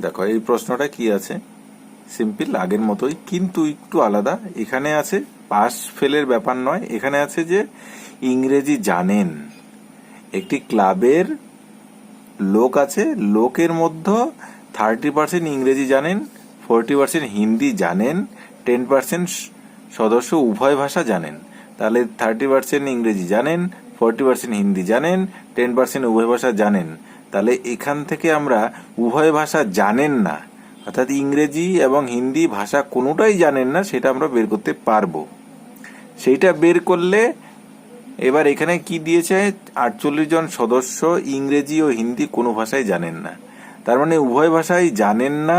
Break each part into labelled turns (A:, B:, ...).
A: দেখো, এই প্রশ্নটা কি আছে? সিম্পল আগের মতোই, কিন্তু একটু আলাদা। এখানে আছে, পাস ফেলের ব্যাপার নয়। এখানে আছে যে, ইংরেজি জানেন। একটি ক্লাবের লোক আছে, লোকের মধ্যে থার্টি পার্সেন্ট ইংরেজি জানেন ফোরটি পার্সেন্ট হিন্দি জানেন টেন পার্সেন্ট সদস্য উভয় ভাষা জানেন। তাহলে থার্টি পার্সেন্ট ইংরেজি জানেন ফোরটি পার্সেন্ট হিন্দি জানেন টেন পার্সেন্ট উভয় ভাষা জানেন। তাহলে এখান থেকে আমরা উভয় ভাষা জানেন না, অর্থাৎ ইংরেজি এবং হিন্দি ভাষা কোনোটাই জানেন না, সেটা আমরা বের করতে পারব। সেইটা বের করলে এবার এখানে কি দিয়েছে? আটচল্লিশ জন সদস্য ইংরেজি ও হিন্দি কোনো ভাষাই জানেন না। তার মানে উভয় ভাষাই জানেন না,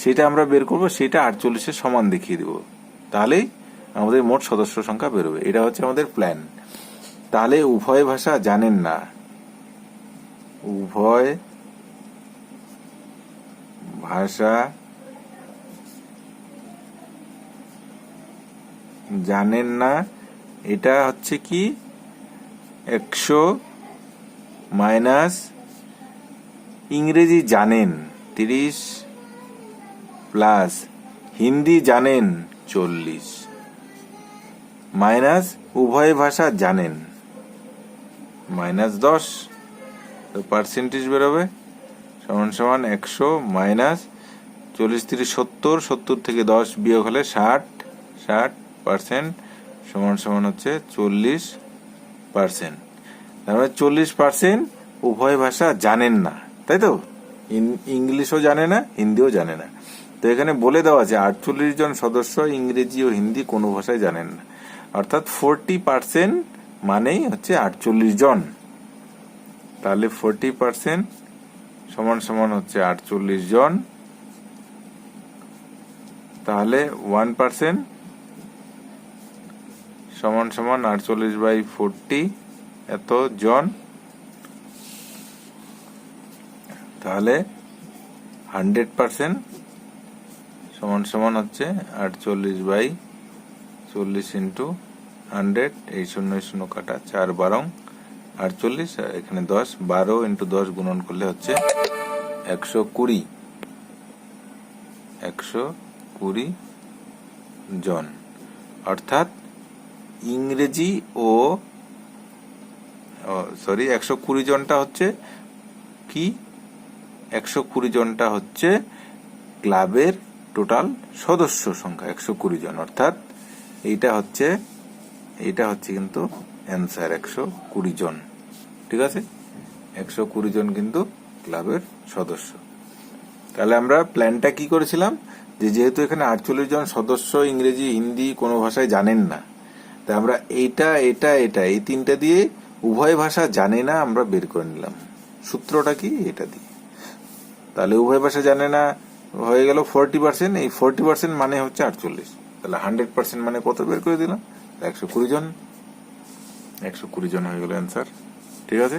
A: সেটা আমরা বের করব, সেটা আটচল্লিশের সমান দেখিয়ে দেব। তাহলেই আমাদের মোট সদস্য সংখ্যা বেরোবে। এটা হচ্ছে আমাদের প্ল্যান তাহলে উভয় ভাষা জানেন না। উভয় ভাষা জানেন না। এটা হচ্ছে কি? একশো মাইনাস ইংরেজি জানেন, তিরিশ প্লাস হিন্দি জানেন, চল্লিশ। মাইনাস উভয় ভাষা জানেন, মাইনাস দশ। তো পার্সেন্টেজ বেরোবে? সমান সমান একশো মাইনাস চল্লিশ তিরিশ সত্তর সত্তর থেকে দশ বিয়োগ হলে ষাট ষাট পার্সেন্ট সমান সমান হচ্ছে চল্লিশ পার্সেন্ট তার মানে চল্লিশ পার্সেন্ট উভয় ভাষা জানেন না, তাই তো? ইংলিশও জানে না, হিন্দিও জানে না। তো এখানে বলে দেওয়া আছে, আটচল্লিশ জন সদস্য ইংরেজি ও হিন্দি কোনো ভাষায় জানেন না। অর্থাৎ ফোরটি পার্সেন্ট মানেই হচ্ছে আটচল্লিশ জন। তাহলে ফোরটি পার্সেন্ট সমান সমান হচ্ছে আটচল্লিশ জন। তাহলে ওয়ান পার্সেন্ট সমান সমান আটচল্লিশ বাই ফোরটি এত জন। তাহলে হান্ড্রেড পার্সেন্ট সমান সমান হচ্ছে আটচল্লিশ বাই চল্লিশ ইন্টু হান্ড্রেড এই শূন্য শূন্য কাটা চার বারং। আটচল্লিশ এখানে দশ, বারো ইন্টু দশ গুণন করলে হচ্ছে একশো কুড়ি। একশো কুড়ি জন। অর্থাৎ ইংরেজি ও সরি একশো কুড়ি জনটা হচ্ছে কি? একশো কুড়ি জনটা হচ্ছে ক্লাবের টোটাল সদস্য সংখ্যা, একশো কুড়ি জন। অর্থাৎ এইটা হচ্ছে এইটা হচ্ছে কিন্তু অ্যান্সার একশো কুড়ি জন। ঠিক আছে? একশো কুড়ি জন কিন্তু ক্লাবের সদস্য। তাহলে আমরা প্ল্যানটা কি করেছিলাম? যে যেহেতু এখানে আটচল্লিশ জন সদস্য ইংরেজি, হিন্দি কোনো ভাষায় জানেন না, তা আমরা এইটা, এটা এটা, এই তিনটা দিয়ে উভয় ভাষা জানে না আমরা বের করে নিলাম। সূত্রটা কি? এটা দিয়ে। তাহলে উভয় ভাষা জানে না, হয়ে গেল ফোরটি পার্সেন্ট এই ফোরটি পার্সেন্ট মানে হচ্ছে আটচল্লিশ। তাহলে হান্ড্রেড পার্সেন্ট মানে কত বের করে দিলাম? একশো কুড়ি জন। একশো কুড়ি জন হয়ে গেল অ্যান্সার ঠিক আছে?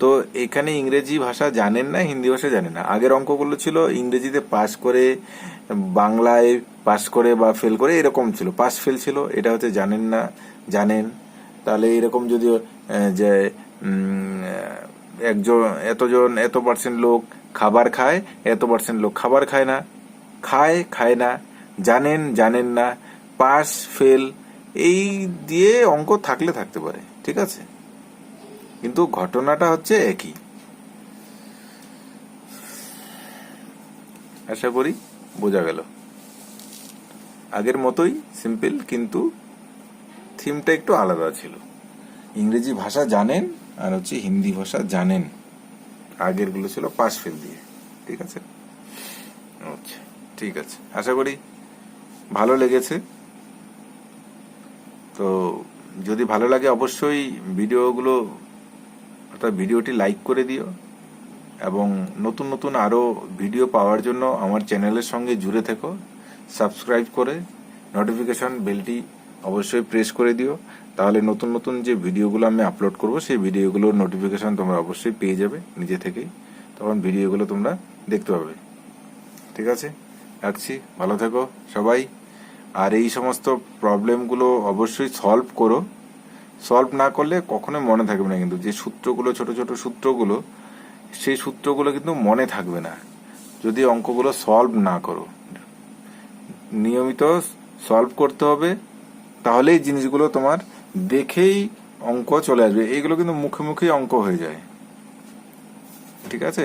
A: তো এখানে ইংরেজি ভাষা জানেন না, হিন্দি ভাষা জানেন না। আগের অঙ্কগুলো ছিল ইংরেজিতে পাস করে, বাংলায় পাস করে বা ফেল করে এরকম ছিল। পাস ফেল ছিল, এটা হচ্ছে জানেন না, জানেন। তাহলে এরকম যদি যে একজন, এতজন, এত পার্সেন্ট লোক খাবার খায়, এত পার্সেন্ট লোক খাবার খায় না। খায় খায় না। জানেন জানেন না। পাস ফেল এই দিয়ে অঙ্ক থাকলে থাকতে পারে, ঠিক আছে? কিন্তু ঘটনাটা হচ্ছে একই। আশা করি বোঝা গেল। আগের মতোই সিম্পল, কিন্তু থিমটা একটু আলাদা ছিল। ইংরেজি ভাষা জানেন আর হচ্ছে হিন্দি ভাষা জানেন। আগেরগুলো ছিল পাশ ফেল দিয়ে, ঠিক আছে? আচ্ছা ঠিক আছে। আশা করি ভালো লেগেছে। তো যদি ভালো লাগে অবশ্যই ভিডিওগুলো অর্থাৎ ভিডিওটি লাইক করে দিও এবং নতুন নতুন আরও ভিডিও পাওয়ার জন্য আমার চ্যানেলের সঙ্গে জুড়ে থেকো। সাবস্ক্রাইব করে নোটিফিকেশন বেলটি অবশ্যই প্রেস করে দিও। তাহলে নতুন নতুন যে ভিডিওগুলো আমি আপলোড করব, সেই ভিডিওগুলোর নোটিফিকেশন তোমরা অবশ্যই পেয়ে যাবে নিজে থেকেই। তখন ভিডিওগুলো তোমরা দেখতে পাবে। ঠিক আছে? রাখছি। ভালো থেকো সবাই। আর এই সমস্ত প্রবলেমগুলো অবশ্যই সলভ করো। সলভ না করলে কখনোই মনে থাকবে না কিন্তু। যে সূত্রগুলো, ছোট ছোট সূত্রগুলো, সেই সূত্রগুলো কিন্তু মনে থাকবে না। যদি অঙ্কগুলো সলভ না করো, নিয়মিত সলভ করতে হবে, তাহলেই জিনিসগুলো তোমার দেখেই অঙ্ক চলে আসবে। এইগুলো কিন্তু মুখে মুখেই অঙ্ক হয়ে যায়। ঠিক আছে?